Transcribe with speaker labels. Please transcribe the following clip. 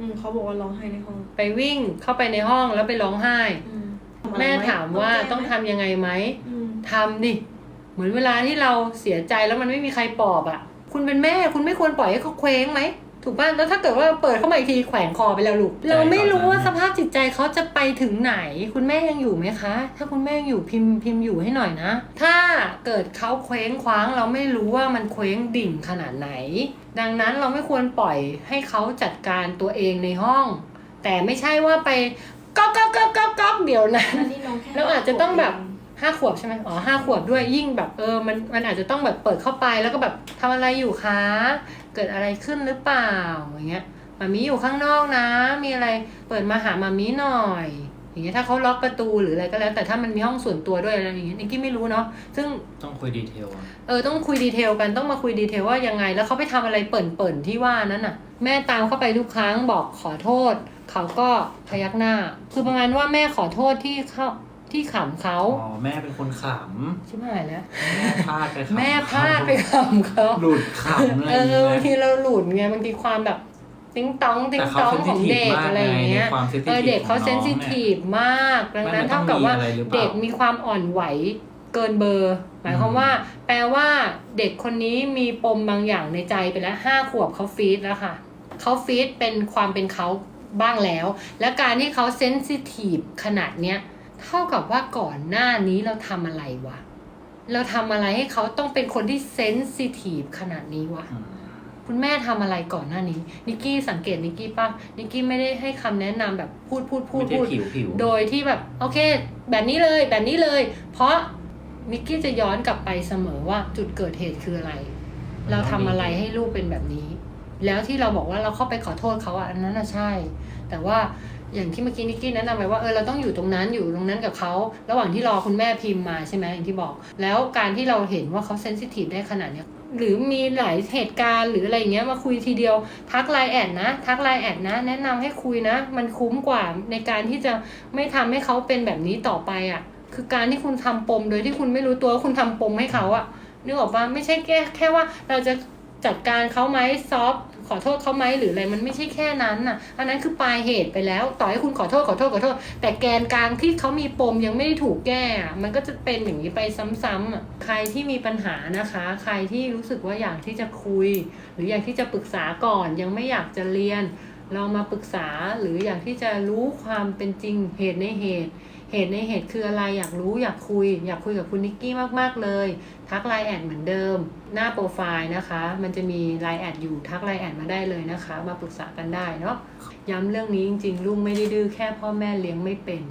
Speaker 1: อืมเขาบอกว่าร้องไห้ในห้อง
Speaker 2: ไปวิ่งเข้าไปในห้องแล้วไปร้องไห้
Speaker 1: อืม
Speaker 2: แม่ถามว่าต้องทำยังไงไหม
Speaker 1: อืม
Speaker 2: ทำดิ เหมือนเวลาที่เราเสียใจแล้วมันไม่มีใครปลอบอะ่ะ คุณเป็นแม่คุณไม่ควรปล่อยให้เขาเคว้งไหม ถูกป่ะแล้วถ้าเกิดว่าเปิดเข้ามาอีกทีแขวนคอไปแล้วลูก เราไม่รู้ว่าสภาพจิตใจเขาจะไปถึงไหน คุณแม่ยังอยู่ไหมคะ ถ้าคุณแม่ยังอยู่พิมพ์พิมพ์อยู่ให้หน่อยนะ ถ้าเกิดเขาเคว้งคว้าง เราไม่รู้ว่ามันเคว้งดิ่งขนาดไหน ดังนั้นเราไม่ควรปล่อยให้เขาจัดการตัวเองในห้อง แต่ไม่ใช่ว่าไปก๊อกก๊อกก๊อกก๊อกก๊อกเดี๋ยวนะ
Speaker 1: อันนี้น้องแค่
Speaker 2: แล้วอาจจะต้องแบบ ห้าขวบใช่ไหมอ๋อห้าขวบด้วยยิ่งแบบเออมันมันอาจจะต้องแบบเปิดเข้าไปแล้วก็แบบทำอะไรอยู่คะ เกิดอะไรขึ้นหรือเปล่าอย่างเงี้ยมามีอยู่ข้างนอกนะ มีอะไรเปิดมาหามามีหน่อย อย่างเงี้ยถ้าเขาล็อกประตูหรืออะไรก็แล้ว แต่ถ้ามันมีห้องส่วนตัวด้วยอะไรอย่างเงี้ยนิกกี้ไม่รู้เนาะซึ่ง
Speaker 3: ต้องคุยดีเทลอะ
Speaker 2: เออต้องคุยดีเทลกันต้องมาคุยดีเทลว่ายังไง แล้วเขาไปทำอะไรเปิ่นๆที่ว่านั้นน่ะ แม่ตามเข้าไปทุกครั้งบอกขอโทษ เขาก็พยักหน้า คือประมาณว่าแม่ขอโทษที่เขา ที่ขำเขา
Speaker 3: อ๋อแม่เป็นคนข
Speaker 2: ชิบหายแล้วำ
Speaker 3: แม่พลาดไปขำ
Speaker 2: แม่พลาดไปขำเขา
Speaker 3: หลุดขำอะไร
Speaker 2: เอ
Speaker 3: อย่าง
Speaker 2: อ
Speaker 3: เงี้
Speaker 2: บางที
Speaker 3: ย
Speaker 2: เราหลุดไงบางทีความแบบติ้งต้องติ้ง
Speaker 3: แต่เขา
Speaker 2: ต้องของเด็ก
Speaker 3: sensitive
Speaker 2: อะไรอย่างเงี้ย
Speaker 3: มากไงในความ sensitive
Speaker 2: เออเด็กเขา
Speaker 3: ของน้อง
Speaker 2: เซนซิทีฟมาก ดังนั้น
Speaker 3: มันต้
Speaker 2: เท่า
Speaker 3: อง
Speaker 2: กับว่า
Speaker 3: มีอะไรหรือเปล่า
Speaker 2: เด็กมีความอ่อนไหวเกินเบอร์ หมายความว่า แปลว่าเด็กคนนี้มีปมบางอย่างในใจไปแล้วห้าขวบเขาฟีดแล้วค่ะเขาฟีดเป็นความเป็นเขาบ้างแล้ว และการที่เขาเซนซิทีฟขนาดเนี้ย เท่ากับว่าก่อนหน้านี้เราทำอะไรวะ เราทำอะไรให้เขาต้องเป็นคนที่เซนซิทีฟขนาดนี้วะ
Speaker 3: อืม
Speaker 2: คุณแม่ทำอะไรก่อนหน้านี้ นิกกี้สังเกตนิกกี้ป่ะ นิกกี้ไม่ได้ให้คำแนะนำแบบพูดพูดพูด
Speaker 3: ไม่ใช่
Speaker 2: พูด
Speaker 3: ผิวผิว
Speaker 2: โดยที่แบบ โอเค แบบนี้เลยแบบนี้เลย เพราะนิกกี้จะย้อนกลับไปเสมอว่าจุดเกิดเหตุคืออะไร เราทำอะไรให้ลูกเป็นแบบนี้ แล้วที่เราบอกว่าเราเข้าไปขอโทษเขาอะอันนั้นน่ะใช่ แต่ว่าอย่างที่เมื่อกี้นิกกี้แนะนำไปว่าเออเราต้องอยู่ตรงนั้นอยู่ตรงนั้นกับเขาระหว่างที่รอคุณแม่พิมพ์มาใช่ไหมอย่างที่บอก แล้วการที่เราเห็นว่าเขาเซนซิทีฟได้ขนาดเนี้ยหรือมีหลายเหตุการณ์หรืออะไรอย่างเงี้ยมาคุยทีเดียวทักไลน์แอดนะทักไลน์แอดนะ แนะนำให้คุยนะ มันคุ้มกว่าในการที่จะไม่ทำให้เขาเป็นแบบนี้ต่อไปอะ คือการที่คุณทำปมโดยที่คุณไม่รู้ตัวว่าคุณทำปมให้เขาอะนึกออกปะไม่ใช่แค่แค่ว่าเราจะ จัดการเขาไหมซอฟขอโทษเขาไหมหรืออะไรมันไม่ใช่แค่นั้นน่ะ อันนั้นคือปลายเหตุไปแล้ว ต่อให้คุณขอโทษขอโทษขอโทษ แต่แกนกลางที่เขามีปมยังไม่ได้ถูกแก้ มันก็จะเป็นอย่างนี้ไปซ้ำๆอะใครที่มีปัญหานะคะ ใครที่รู้สึกว่าอยากที่จะคุย หรืออยากที่จะปรึกษาก่อนยังไม่อยากจะเรียน เรามาปรึกษาหรืออยากที่จะรู้ความเป็นจริงเหตุในเหตุ เหตุในเหตุคืออะไรอยากรู้อยากคุย อยากคุยกับคุณนิกกี้มากๆเลย ทักไลน์แอดเหมือนเดิม หน้าโปรไฟล์นะคะ มันจะมีไลน์แอดอยู่ทักไลน์แอดมาได้เลยนะคะ มาปรึกษากันได้เนาะย้ำเรื่องนี้จริงๆ ลูกไม่ได้ดื้อแค่พ่อแม่เลี้ยงไม่เป็น